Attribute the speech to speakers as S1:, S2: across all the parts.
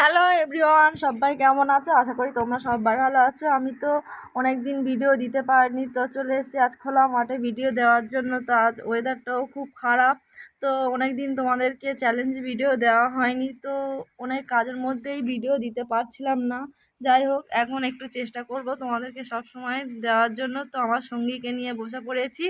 S1: Hello everyone সবাই কেমন আছো? আশা করি তোমরা সবাই ভালো আছো। আমি তো অনেক দিন ভিডিও দিতে পারিনি, তো চলে এসেছি আজ খোলা মাঠে ভিডিও দেওয়ার জন্য। তো আজ ওয়েদারটাও খুব খারাপ। তো অনেক দিন তোমাদেরকে চ্যালেঞ্জ ভিডিও দেওয়া হয়নি। তো অনেক কাজের মধ্যেই ভিডিও দিতে পারছিলাম না। যাই হোক, এখন একটু চেষ্টা করব তোমাদেরকে সব সময় দেওয়ার জন্য। তো আমার সঙ্গীকে নিয়ে বসে পড়েছি।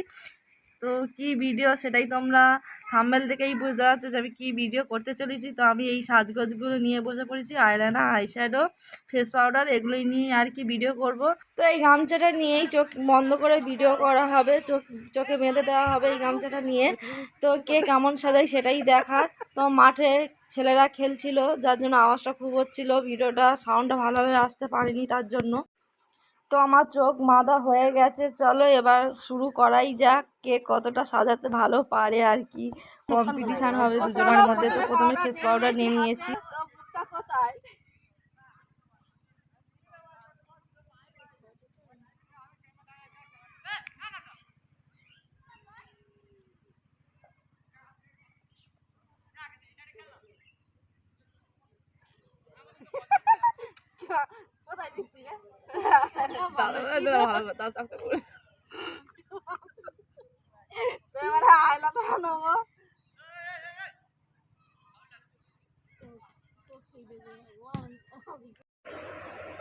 S1: তো কি ভিডিও সেটাই তোমরা থাম্বেল থেকেই বুঝতে পারছ যে আমি কী ভিডিও করতে চলেছি। তো আমি এই সাজগোজগুলো নিয়ে বসে পড়েছি আইলাইনার আইশ্যাডো ফেস পাউডার এগুলোই নিয়ে আর কি ভিডিও করব। তো এই গামছাটা নিয়েই চোখ বন্ধ করে ভিডিও করা হবে, চোখ, চোখে বেঁধে দেওয়া হবে এই গামছাটা নিয়ে। তো কে কেমন সাজায় সেটাই দেখার। তো মাঠে ছেলেরা খেলছিল, যার জন্য আওয়াজটা খুব হচ্ছিল ভিডিওটা সাউন্ডটা ভালোভাবে আসতে পারেনি তার জন্য। তো আমার চোখ মাদা হয়ে গেছে। চলো এবার শুরু করাই যাক কে কতটা সাজাতে ভালো পারে আর কি। কম্পিটিশান হবে দুজনের মধ্যে। তো প্রথমে ফেস পাউডার নিয়ে নিয়েছি
S2: কোথায় দিচ্ছি রে? তো এবারে আয়নাটা নেব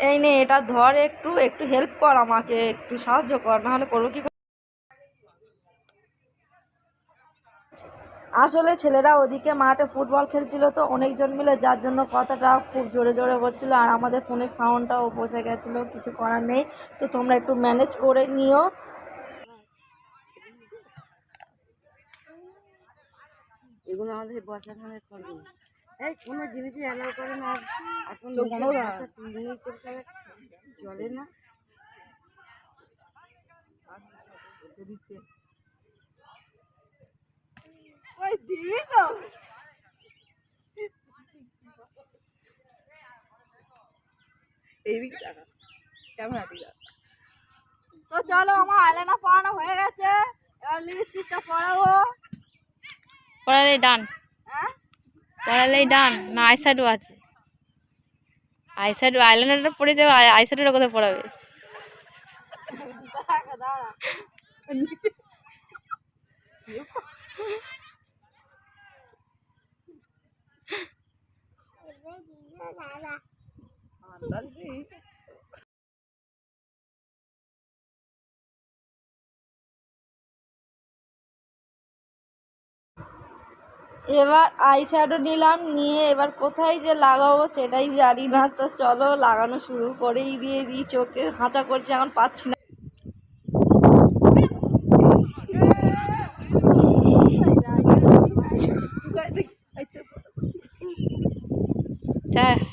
S1: এই নে, এটা ধর একটু একটু হেল্প কর আমাকে, একটু সাহায্য কর, নাহলে করব কি আসলে ছেলেরা ওদিকে মাঠে ফুটবল খেলছিল তো অনেকজন মিলে যার জন্য কথাটা খুব জোরে জোরে হচ্ছিল আর আমাদের ফোনের সাউন্ডটাও বসে গেছিল কিছু করার নেই। তো তোমরা একটু ম্যানেজ করে নিও।
S2: এগুলো আমাদের বর্ষা ধানের করবে এই কোনো জিনিসই অ্যালাউ করে না। এখন
S1: চোখ বন্ধ করা।
S2: তিনদিনের করে চলে না। দিচ্ছে। ওই তো তো চলো আমার আয়লানা পড়ানো হয়ে গেছে। এবার লিপস্টিকটা পরাবো।
S3: পড়ালেই ডান
S2: হ্যাঁ?
S3: পড়ালেই ডান না আইশ্যাডো আছে। আইশ্যাডো আইলাইনারটা পড়ে যাবে আইশ্যাডোটা কোথায় পড়াবে?
S2: দাঁড়া দাঁড়া।
S1: এবার আই শ্যাডো নিলাম, নিয়ে এবার কোথায় যে লাগাবো সেটাই জানি না। তো চলো লাগানো শুরু করেই দিয়ে দিই, চোখে হাঁচা করছি, এখন পাচ্ছি না।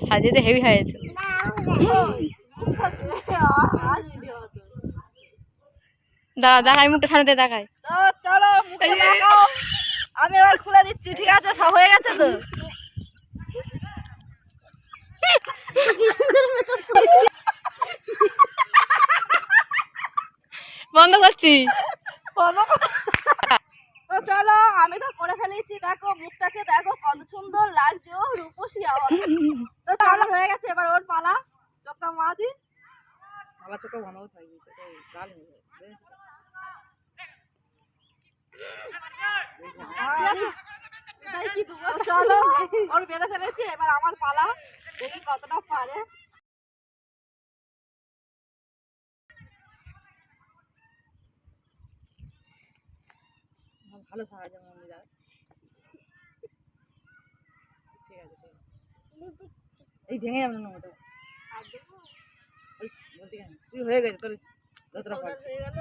S3: সাজিয়েছে হেভি হয়েছে। দাদা দেখাই মুখটা সামনে দেখায়
S1: চলো আমি এবার খুলে দিচ্ছি ঠিক আছে? সব হয়ে গেছে তো?
S3: বন্ধ করছি
S2: তো চলো আমি ফেলেছি দেখো মুখটাকে দেখো কত সুন্দর লাগছে ও রূপসী আবার তো চলো হয়ে গেছে এবার ওর পালা চোখটা মা দি
S1: আমার চোখে ভালো থাকবে?
S2: তো চলো ওর বেঁধে ফেলেছি এবার আমার পালা। দেখি কতটা পারে।
S1: ভালো সাহায্য মনে যায় ঠিক আছে ঠিক আছে এই ভেঙে যাবে না ওটা। ওই বলতে কেন তুই হয়ে গেছে, তোর যতটা পারে।
S2: হয়ে গেল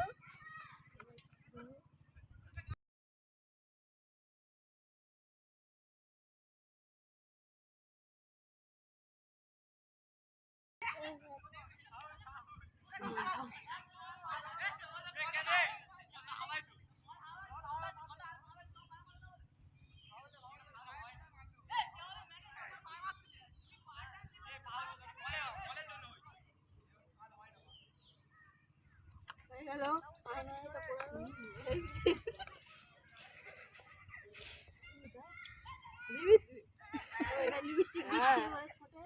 S2: হয়ে গেল আয়নাটা পড়ানো লিপস্টিক লিপস্টিক দিচ্ছি এবার ঠোঁটে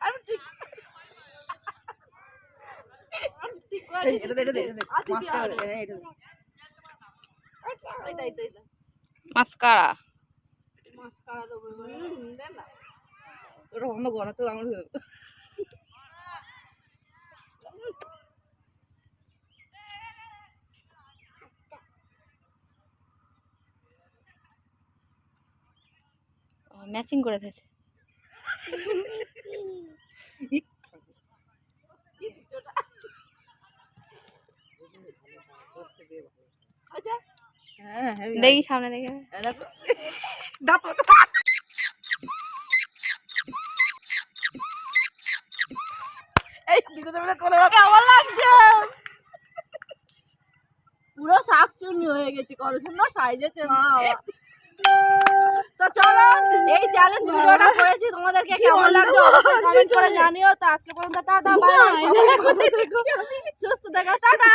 S2: আমি ঠিক আমি ঠিক করে আচ্ছা, কি হবে? আচ্ছা, এইটা, এইটা, এইটা।
S3: মাস্কারা।
S2: মাস্কারা দেবো এবার। হুম, দে না।
S1: ওটা বন্ধ করো তো আমার
S3: ম্যাচিং করে দিয়েছে
S2: আচ্ছা,
S1: হ্যাঁ হ্যাঁ
S3: দেখি সামনে দেখে।
S1: দেখো। এই কোলে
S2: লাগছে পুরো শাক চুন্নি হয়ে গেছে কত সুন্দর সাইজেছে মা তো চলো এই চ্যালেঞ্জ ভিডিওটা করেছি। তোমাদেরকে কেমন কমেন্ট করে জানিও। তো আজকে পর্যন্ত টাটা বাই। সুস্থ থেকো টাটা।